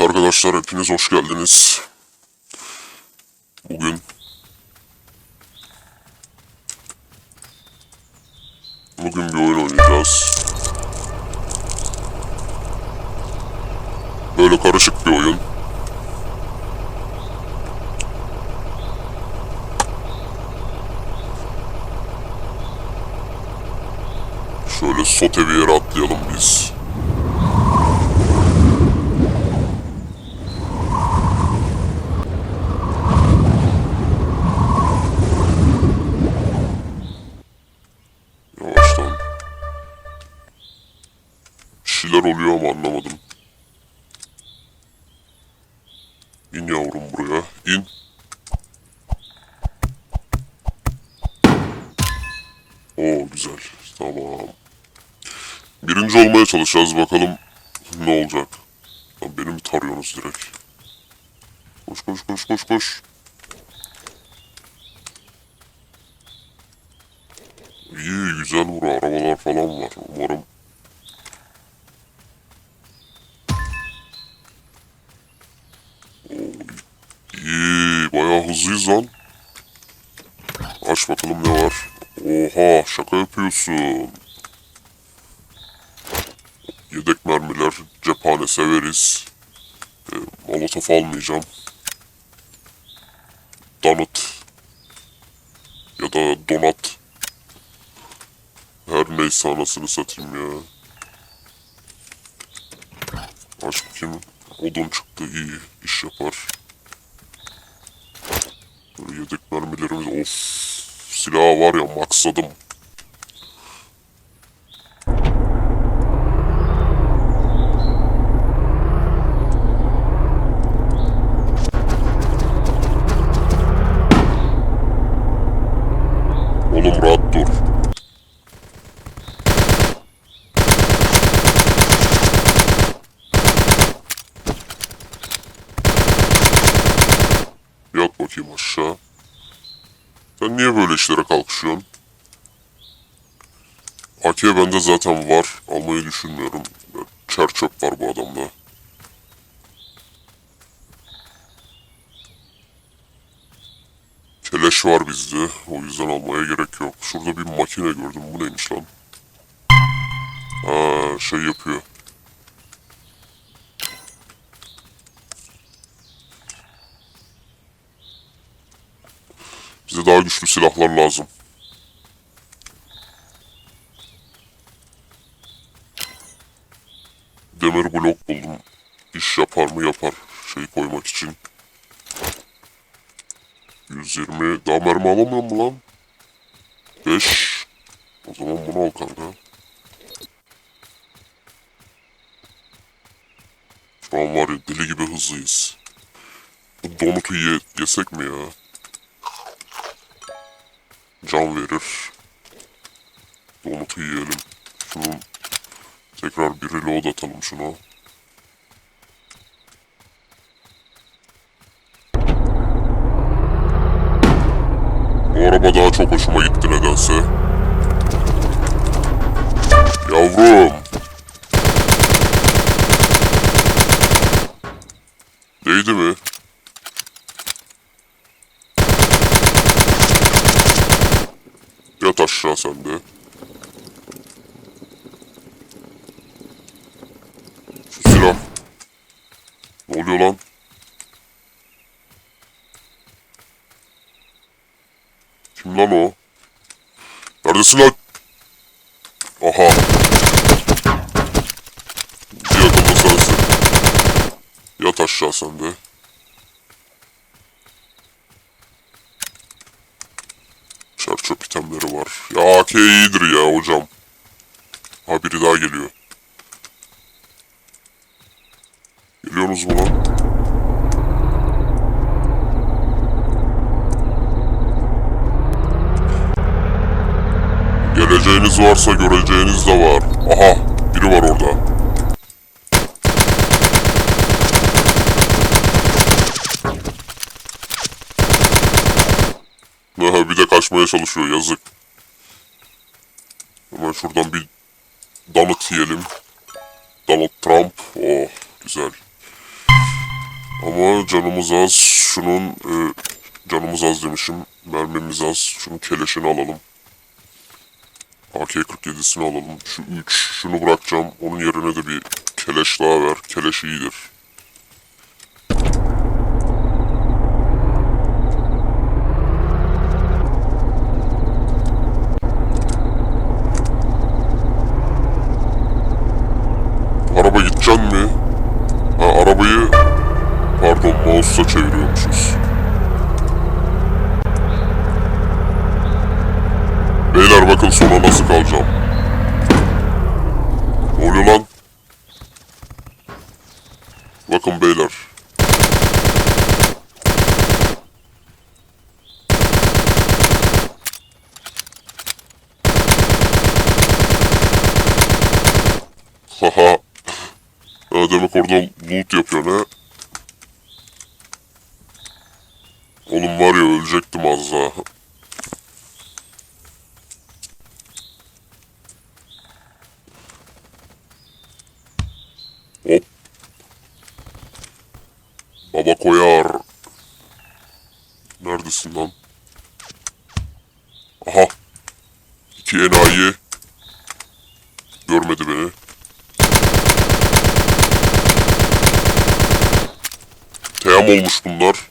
Evet arkadaşlar hepiniz hoş geldiniz. Bugün Bugün bir oyun oynayacağız. Böyle karışık bir oyun. Şöyle sote bir yere atlayalım biz. Şeyler oluyor ama anlamadım. İn yavrum buraya. İn. Oo güzel. Tamam. Birinci olmaya çalışacağız bakalım ne olacak. Lan beni mi tarıyorsunuz direkt? Koş koş koş koş koş. İyi güzel vur arabalar falan var. Umarım İyi bayağı hızlıyız lan. Aç bakalım ne var. Oha şaka yapıyorsun. Yedek mermiler, cephane severiz. E, molotof almayacağım. Donut. Ya da donat. Her neyse anasını satayım ya. Aç bakayım. Odun çıktı iyi iş yapar. Böyle yedek mermilerimiz of. Silah var ya maksadım. Oğlum rahat dur. Yat bakayım aşağı. Sen niye böyle işlere kalkışıyorsun? AK bende zaten var. Almayı düşünmüyorum. Çer çöp var bu adamda. Keleş var bizde. O yüzden almaya gerek yok. Şurada bir makine gördüm. Bu neymiş lan? Ha, şey yapıyor. Bize daha güçlü silahlar lazım. Demir blok buldum. İş yapar mı yapar. Şey koymak için. 120. Daha mermi alamıyor mu lan? 5. O zaman bunu al kanka. Şu an var ya deli gibi hızlıyız. Bu donutu ye yesek mi ya? Can verir. Donutu yiyelim. Şunun tekrar bir reload atalım şuna. Bu araba daha çok hoşuma gitti nedense. Yavrum. Değdi mi? Yat aşağı sen silah. Ne oluyor lan? Kim lan o? Neredesin lan? Aha. Bir yakında sensin. Yat aşağı sen de. Çerçöp itemleri var. AK iyidir ya hocam. Ha biri daha geliyor. Geliyorsunuz mu lan? Geleceğiniz varsa göreceğiniz de var. Aha biri var orada. Aha, bir de kaçmaya çalışıyor yazık. Şuradan bir donut yiyelim. Donald Trump. Oh güzel. Ama canımız az. Şunun e, canımız az demişim. Mermimiz az. Şunun keleşini alalım. AK-47'sini alalım. Şu 3. Şunu bırakacağım. Onun yerine de bir keleş daha ver. Keleş iyidir. Araba gideceksin mi? Ha arabayı pardon mouse'la çeviriyormuşuz. Beyler bakın sonra nasıl kalacağım. Ne oluyor lan? Bakın beyler. Haha. Ha, demek orada loot yapıyor ne? Oğlum var ya ölecektim az daha. Hop. Baba koyar. Neredesin lan? Aha. İki enayi. Görmedi beni. Teyam olmuş bunlar.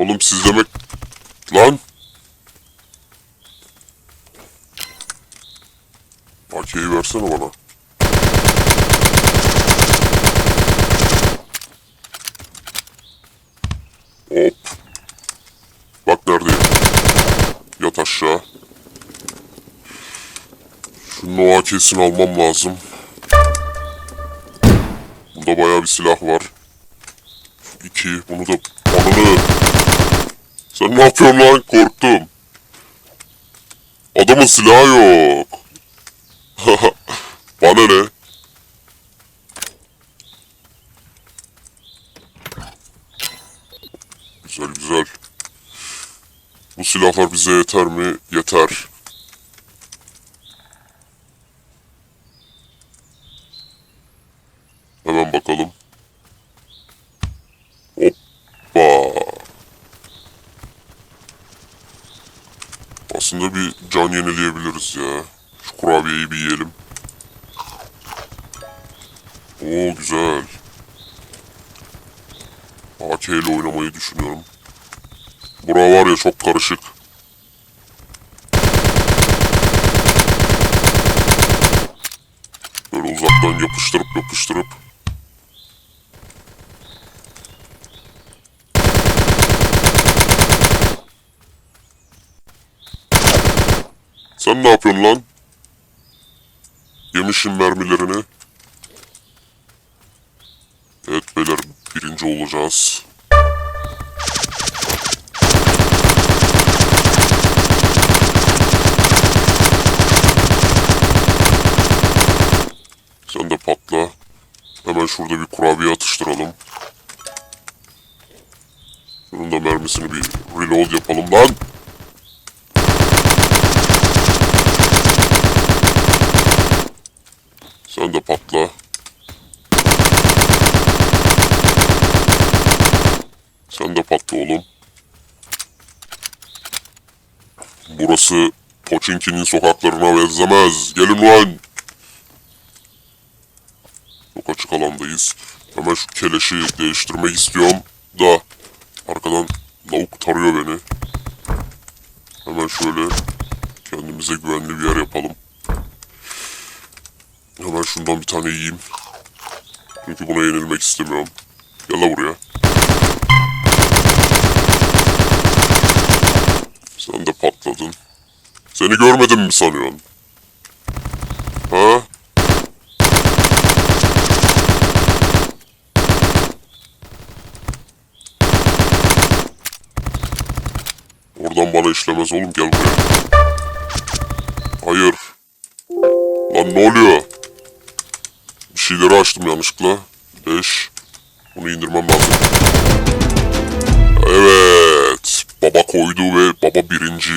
Oğlum siz demek... Lan! AK'yi versene bana. Hop. Bak neredeyim. Yat aşağı. Şunun o AK'sini almam lazım. Bunda bayağı bir silah var. İki. Bunu da... Ananı... Sen ne yapıyorsun lan? Korktum. Adamın silahı yok. Bana ne? Güzel güzel. Bu silahlar bize yeter mi? Yeter. Hemen bakalım. Hoppa. Can yenileyebiliriz ya. Şu kurabiyeyi bir yiyelim. Oo güzel. AK ile oynamayı düşünüyorum. Bura var ya çok karışık. Böyle uzaktan yapıştırıp yapıştırıp. Sen ne yapıyorsun lan? Yemişin mermilerini. Evet beyler birinci olacağız. Sen de patla. Hemen şurada bir kurabiye atıştıralım. Bunun da mermisini bir reload yapalım lan. Sen de patla. Sen de patla oğlum. Burası Poçinki'nin sokaklarına benzemez. Gelin lan. Çok açık alandayız. Hemen şu keleşi değiştirmek istiyorum da arkadan lavuk tarıyor beni. Hemen şöyle kendimize güvenli bir yer yapalım. Hemen şundan bir tane yiyeyim. Çünkü buna yenilmek istemiyorum. Gel buraya. Sen de patladın. Seni görmedim mi sanıyorsun? Ha? Oradan bana işlemez oğlum gel buraya. Hayır. Lan ne oluyor? şeyleri açtım yanlışlıkla. Leş. Bunu indirmem lazım. Evet. Baba koydu ve baba birinci.